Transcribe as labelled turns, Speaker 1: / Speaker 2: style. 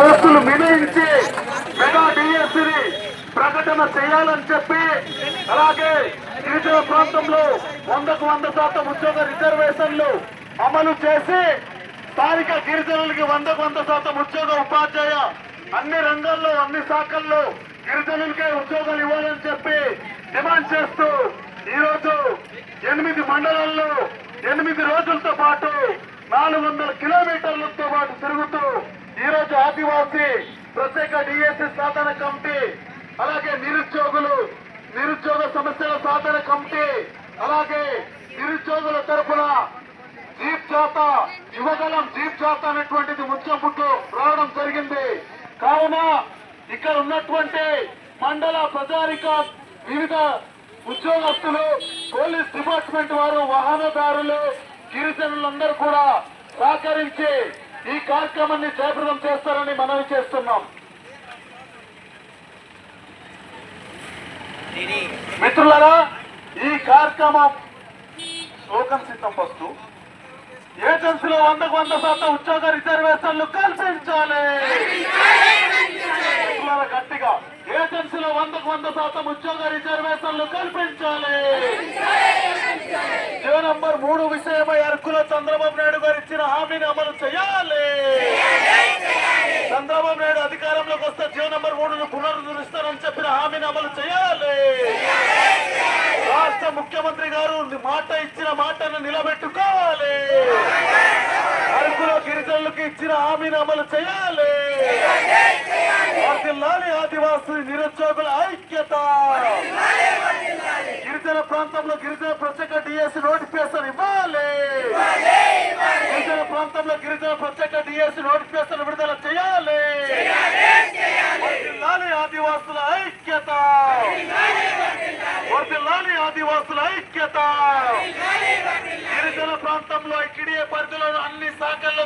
Speaker 1: పోస్టులు మినహించి మెగా డిఎస్సిని ప్రకటన చేయాలని చెప్పి అలాగే గిరిజన ప్రాంతంలో వందకు వంద శాతం ఉద్యోగ రిజర్వేషన్లు అమలు చేసి స్థానిక గిరిజనులకి వందకు వంద శాతం ఉద్యోగ ఉపాధ్యాయ అన్ని రంగాల్లో అన్ని శాఖల్లో గిరిజనులకే ఉద్యోగాలు ఇవ్వాలని చెప్పి డిమాండ్ చేస్తూ ఈరోజు ఎనిమిది మండలాల్లో ఎనిమిది రోజులతో పాటు నాలుగు వందల కిలోమీటర్లతో పాటు తిరుగుతూ ఆదివాసీ ప్రత్యేక డిఎస్సి సాధన కమిటీ అలాగే నిరుద్యోగులు నిరుద్యోగ సమస్యల సాధన కమిటీ అలాగే నిరుద్యోగుల తరపున జీప్ జాత యువగలం జీప్ జాత అనేటువంటిది ముచ్చంపుట్టు రావడం జరిగింది. కావున ఇక్కడ ఉన్నటువంటి మండల ప్రజారిక వివిధ ఉద్యోగస్తులు పోలీస్ డిపార్ట్మెంట్ వారు వాహనదారులు గిరిజనులందరూ కూడా సహకరించి ఈ కార్యక్రమాన్ని జయప్రదం చేస్తారని మనవి చేస్తున్నాం. మిత్రులారా ఈ కార్యక్రమం స్లోకన్ సిద్ధం ఫస్ట్ ఏజెన్సీలో వందకు వంద శాతం ఉద్యోగ రిజర్వేషన్లు కల్పించాలి. గట్టిగా ఏజెన్సీలో వందకు వంద శాతం ఉద్యోగ రిజర్వేషన్లు కల్పించాలి. నంబర్ మూడు విషయమై అరకులో చంద్రబాబు నాయుడు గారు ఇచ్చిన హామీని అమలు చేయాలి. చంద్రబాబు నాయుడు అధికారంలోకి వస్తే జీవో నంబర్ మూడును పునరుద్ధరిస్తానని చెప్పిన హామీని అమలు చేయాలి. రాష్ట్ర ముఖ్యమంత్రి గారు మాట ఇచ్చిన మాటను నిలబెట్టుకోవాలి. అరకులో గిరిజనులకు ఇచ్చిన హామీని అమలు చేయాలి. వర్ధిల్లాలి ఆదివాసీ నిరుద్యోగుల ఐక్యత. ప్రాంతంలో గిరిజన ప్రత్యేక డిఎస్సి నోటిఫికేషన్ ఇవ్వాలి. గిరిజన ప్రాంతంలో గిరిజన ప్రత్యేక డిఎస్సి నోటిఫికేషన్ విడుదల చేయాలి. ఆదివాసుల ఐక్యత. వర్ధిల్లాలి ఆదివాసుల ఐక్యత. గిరిజన ప్రాంతంలో కిడియ పరిధిలో అన్ని శాఖల్లో